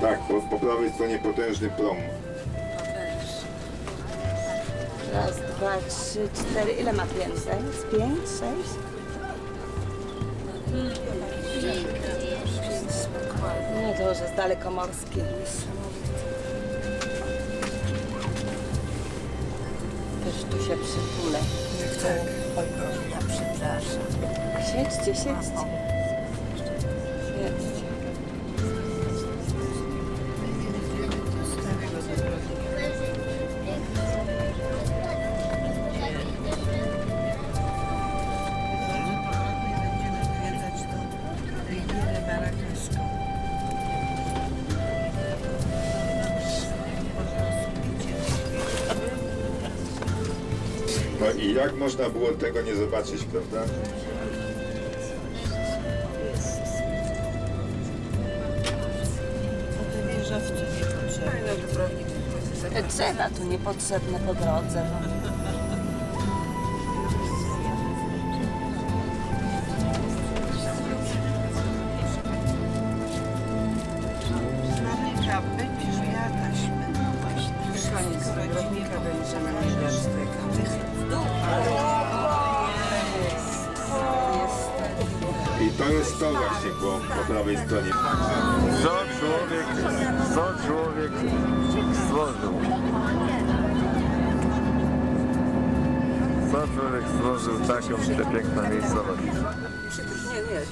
Tak, po, po prawej stronie potężny prom. Raz, dwa, trzy, cztery. Ile ma pięter? Z pięć, sześć? Nie, to już jest dalekomorskie. Też tu się przytulę. Tak. Oj, Boże, ja przepraszam. Siedźcie. Siedźcie. No i jak można było tego nie zobaczyć, prawda? A te wieżowce niepotrzebne. Te drzewa tu niepotrzebne po drodze. No. Stworzył taką przepiękną miejscowość? Wszyscy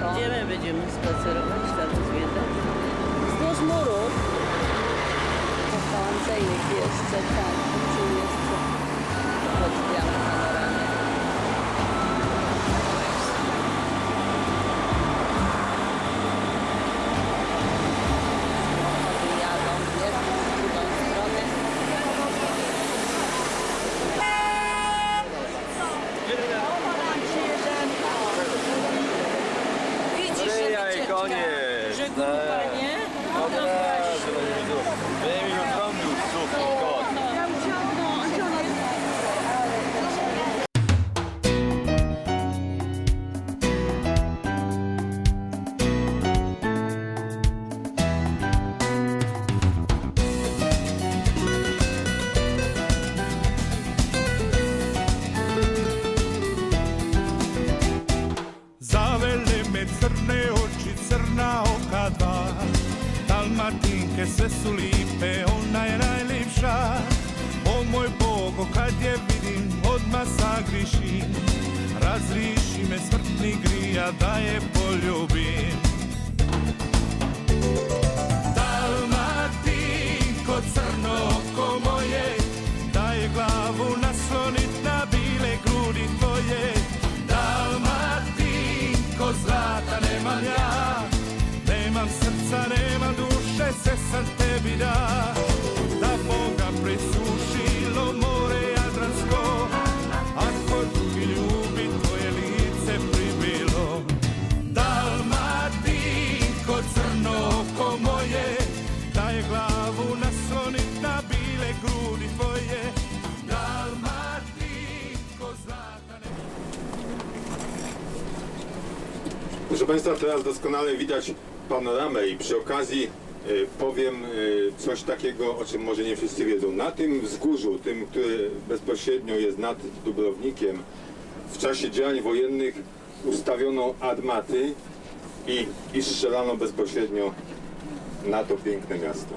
miasto. A gdzie my będziemy spacerować, tam zwiedzać? Wzdłuż murów. To Andrzejek jeszcze, tak. Lice pribilo. Dalmatinko, crno moje Daje glavu na bile grudi tvoje. Dalmatinko, zlata Proszę Państwa, teraz doskonale widać panoramę i przy okazji powiem e, coś takiego, o czym może nie wszyscy wiedzą. Na tym wzgórzu, tym, które bezpośrednio jest nad Dubrownikiem, w czasie działań wojennych ustawiono admaty i, i strzelano bezpośrednio na to piękne miasto.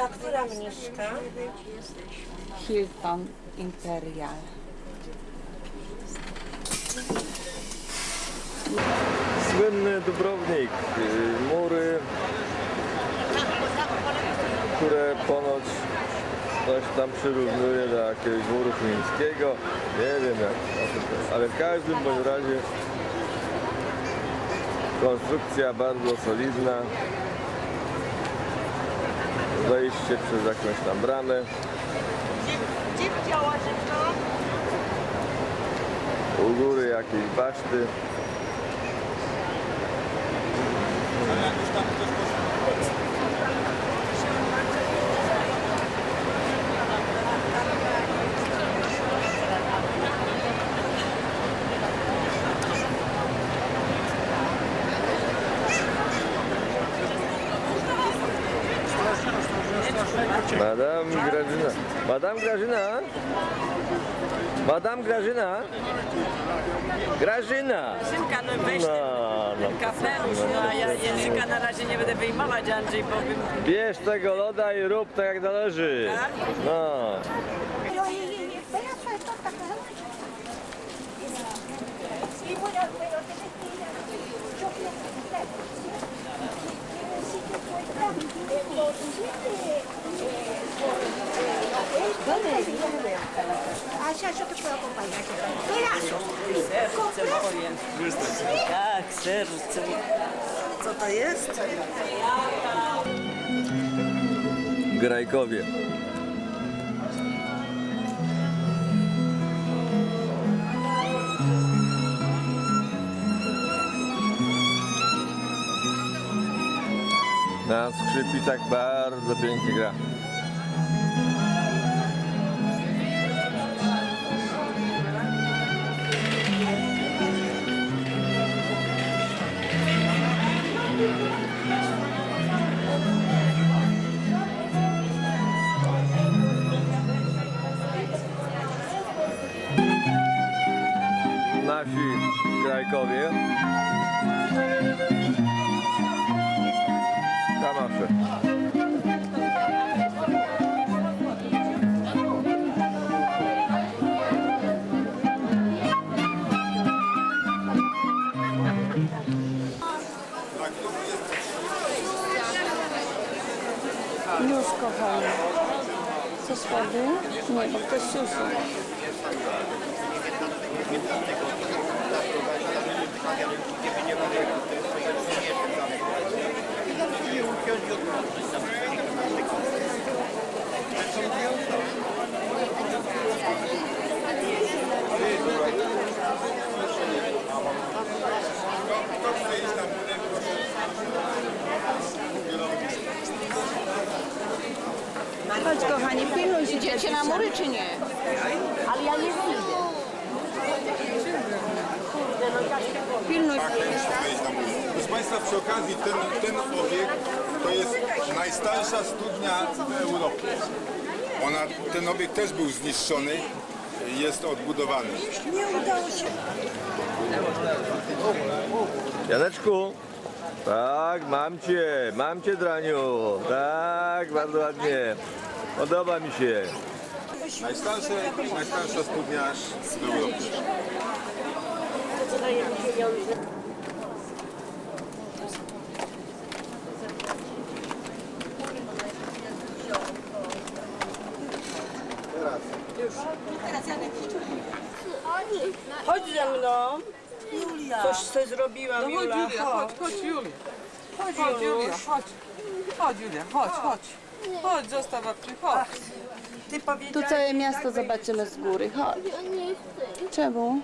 Mnicha, która mniszka? Hilton Imperial. Słynny Dubrownik, y, mury, które ponoć coś tam przyrównuje do jakiegoś muru chińskiego. Nie wiem jak, ale w każdym bądź razie konstrukcja bardzo solidna. Wejście przez jakąś tam bramę. U góry jakieś baszty. Madame Grażyna. Madame Grażyna? Madame Grażyna? Grażyna! Szynka, no weź ten No, no. kapelusz, no a ja języka na razie nie będę wyjmować, Andrzej, bo bym... Bierz tego loda i rób tak jak należy. Tak? No. Sí, bueno, Asia, yo te puedo acompañar. Pedazos. Serce moje. Tak, serce. Co to jest? Grajkowie. Na skrzypicach bardzo pięknie gra. Nasi grajkowie. Kamasze. Już, kochani. Co schody? Nie, bo ktoś siusiu. Chodź, kochani, pilnuj się. Idziecie na mury, czy nie? Ale ja nie wyjdę. Pilnuj się. Proszę Państwa, przy okazji ten, ten obiekt to jest najstarsza studnia w Europie. Ona, ten obiekt też był zniszczony, jest odbudowany. Janeczku. Tak, mam cię, mam cię, Draniu. Tak, bardzo ładnie. Podoba mi się. Najstarsza, najstarsza studnia w Europie. Chodź ze mną. Coś sobie zrobiłam, Jula. Julia, chodź, chodź Julia. Chodź Julia, chodź. Chodź Julia, chodź, chodź. Chodź, zostaw babci, chodź. Ty Tu powiedziałeś, całe miasto zobaczymy z góry. Chodź. Czemu?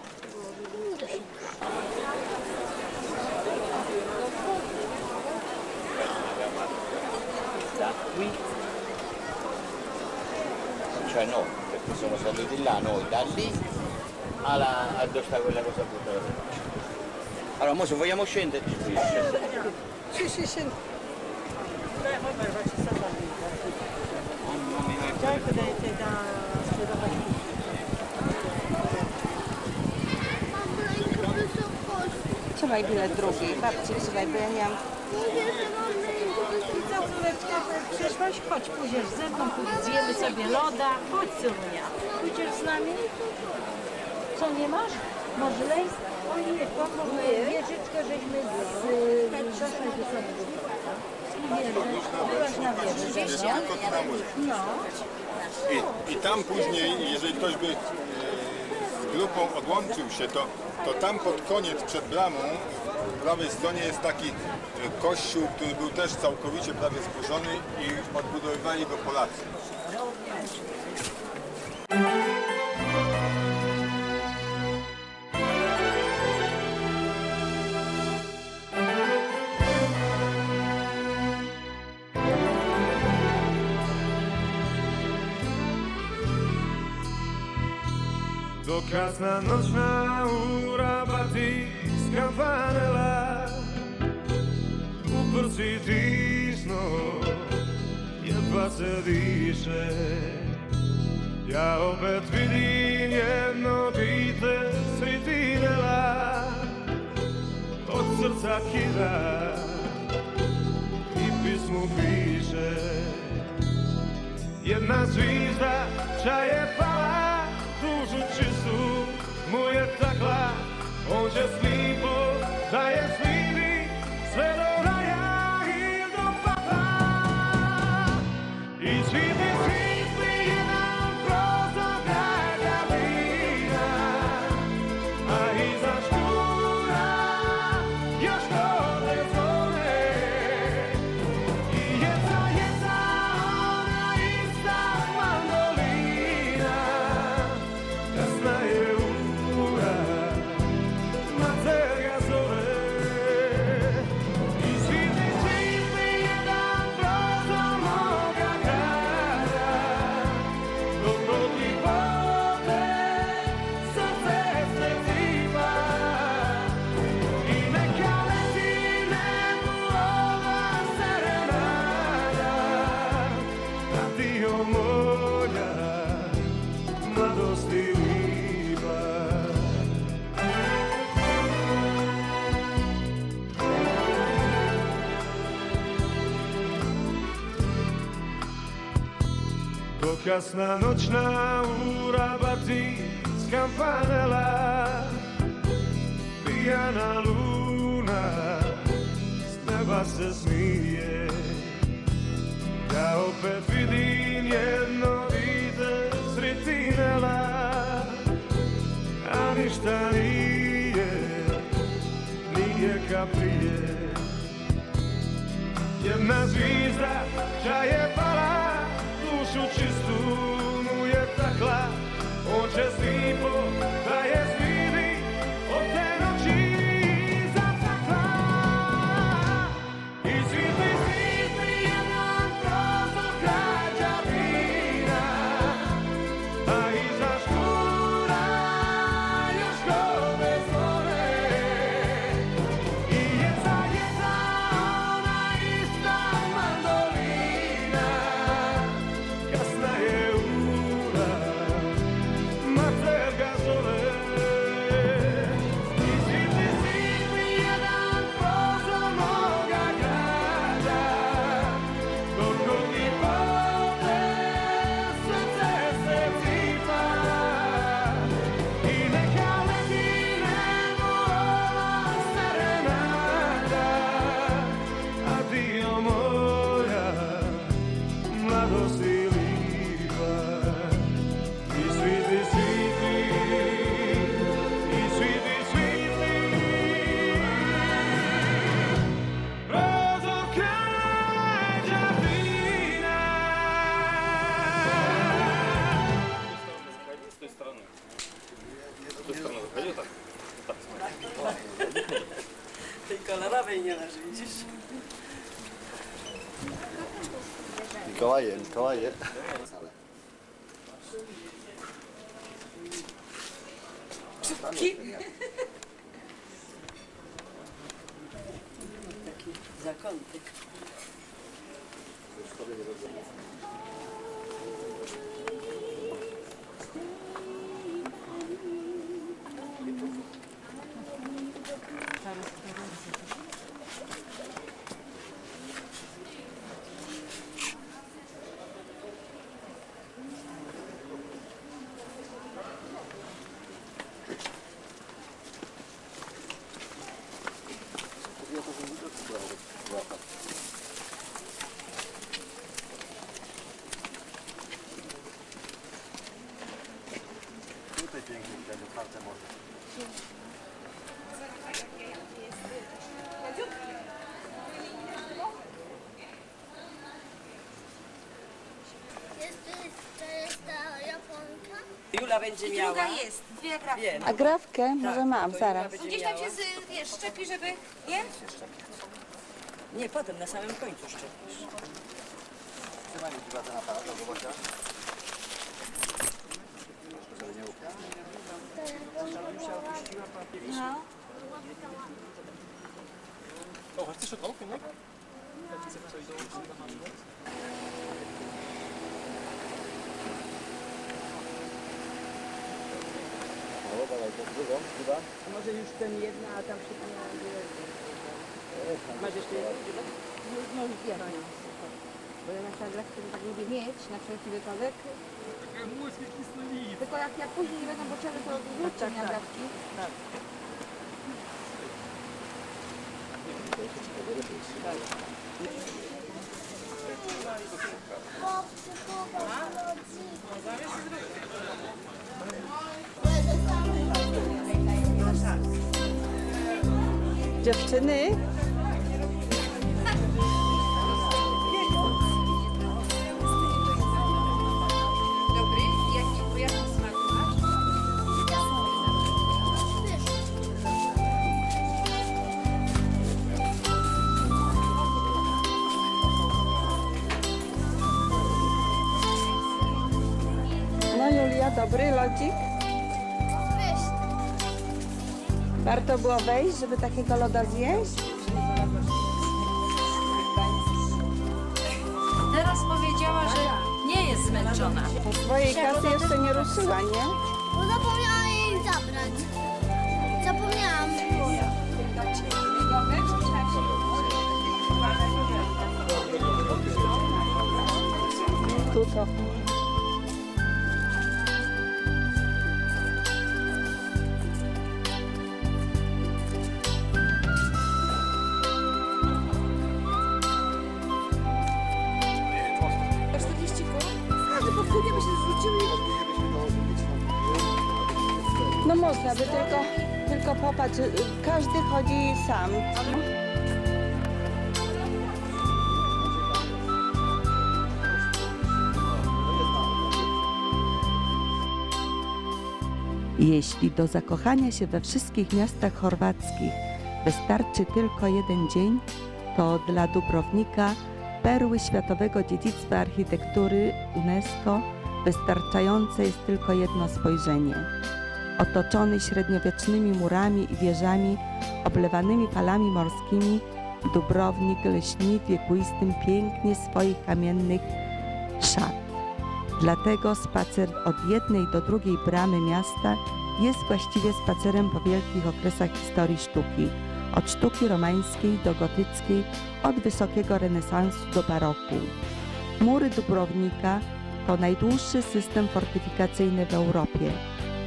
cioè no, perché sono saliti là noi, da lì alla, a dove sta quella cosa brutta. Allora, mo se vogliamo scendere, ci puoi scendere. Sì, sì, sì. Trzymaj bilet drugi. Babci trzymaj, bo ja nie mam... Co, córeczka, przyszłaś? Chodź, pójdziesz ze mną, pójdziesz, zjemy sobie loda. Chodź, Sylunia. Pójdziesz z nami? Co, nie masz? Może lej? Oj, nie, pomogę. Wieżyczkę żeśmy z... Byłaś na wieży. No. I, I tam później, jeżeli ktoś by e, z grupą odłączył się, to, to tam pod koniec, przed bramą, w prawej stronie jest taki e, kościół, który był też całkowicie prawie zburzony i odbudowywali go Polacy. Do kasna noćna urabati skampanela Uprci tisno, jedva se diše. Ja opet vidim jedno dite sritinela Od srca kida i pismu piše. Jedna zvizda ča je pala служучи слуг, му є такла, он щасливо дає свій. Kasna noćna ura bati z kampanela Pijana luna s neba se smije. Ja opet vidim jedno dite sretinela A ništa nije, nije ka prije Jedna zvizda ča je pala Cristo 乔阿姨 Jula będzie miała. jest, dwie. Wiem. A grafkę? Może Tak, mam, to zaraz. Jula będzie Gdzieś tam miała. się, z, wiesz, szczepi, żeby... Nie? Nie, potem na samym końcu szczepisz. No. O, chcesz od nie? Dawaj, to drugą, chyba. A może już ten jedna, a tam przypomniałam Masz jeszcze jedną? No, ja mam. Bo ja na agrafkę tak lubię mieć na wszelki wypadek. Tylko jak ja później nie będą potrzeby, to wrócę mi agrafki. Chłopcy, Dziewczyny? Było wejść, żeby takiego loda zjeść? Teraz powiedziała, że nie jest zmęczona. Swojej kasy jeszcze nie ruszyła, nie? Bo zapomniałam jej zabrać. Zapomniałam. Tu to. Każdy chodzi sam. Jeśli do zakochania się we wszystkich miastach chorwackich wystarczy tylko jeden dzień, to dla Dubrownika, perły światowego dziedzictwa architektury UNESCO, wystarczające jest tylko jedno spojrzenie. Otoczony średniowiecznymi murami i wieżami, oblewanymi falami morskimi, Dubrownik lśni wiekuistym pięknie swoich kamiennych szat. Dlatego spacer od jednej do drugiej bramy miasta jest właściwie spacerem po wielkich okresach historii sztuki, od sztuki romańskiej do gotyckiej, od wysokiego renesansu do baroku. Mury Dubrownika to najdłuższy system fortyfikacyjny w Europie.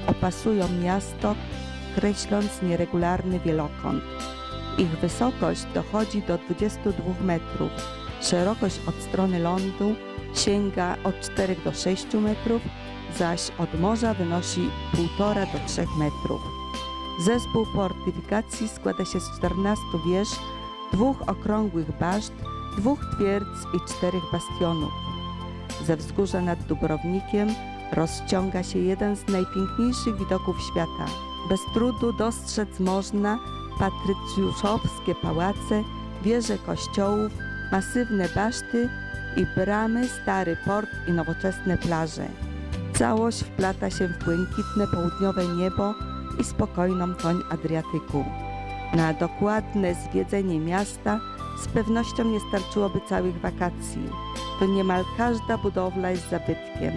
Opasują miasto, kreśląc nieregularny wielokąt. Ich wysokość dochodzi do 22 metrów, szerokość od strony lądu sięga od 4 do 6 metrów, zaś od morza wynosi 1,5 do 3 metrów. Zespół fortyfikacji składa się z 14 wież, dwóch okrągłych baszt, dwóch twierdz i czterech bastionów. Ze wzgórza nad Dubrownikiem rozciąga się jeden z najpiękniejszych widoków świata. Bez trudu dostrzec można patrycjuszowskie pałace, wieże kościołów, masywne baszty i bramy, stary port i nowoczesne plaże. Całość wplata się w błękitne południowe niebo i spokojną toń Adriatyku. Na dokładne zwiedzenie miasta z pewnością nie starczyłoby całych wakacji. Tu niemal każda budowla jest zabytkiem.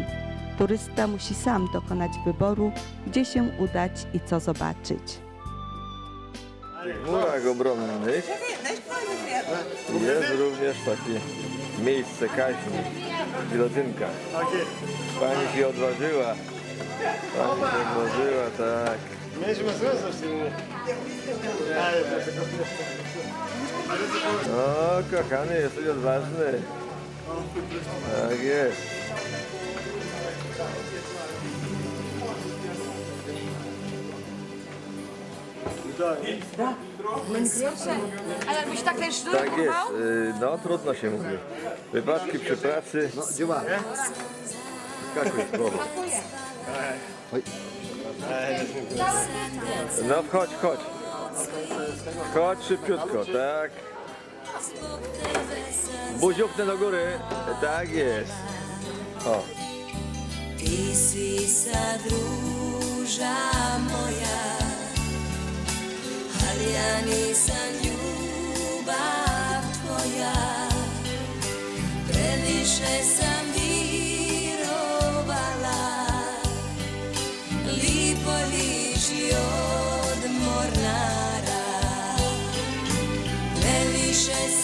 Turysta musi sam dokonać wyboru, gdzie się udać i co zobaczyć. W murach obronnych jest również takie miejsce kaźni, gilotynka. Pani się odważyła. Pani się odważyła, tak. O, kochany, jesteś odważny. Tak jest. A jakbyś tak ten sznur Tak jest. y, No, trudno się mówi. Wypadki przy pracy. No, działa. Skakuj z głowy. No, chodź, chodź. Chodź szybciutko, tak. Buziówkę do góry. Tak jest. O. Ti si sad ruža moja, ja nisam ljubav tvoja. Previše sam virovala, lipo liži od mornara. Previše sam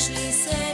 She say.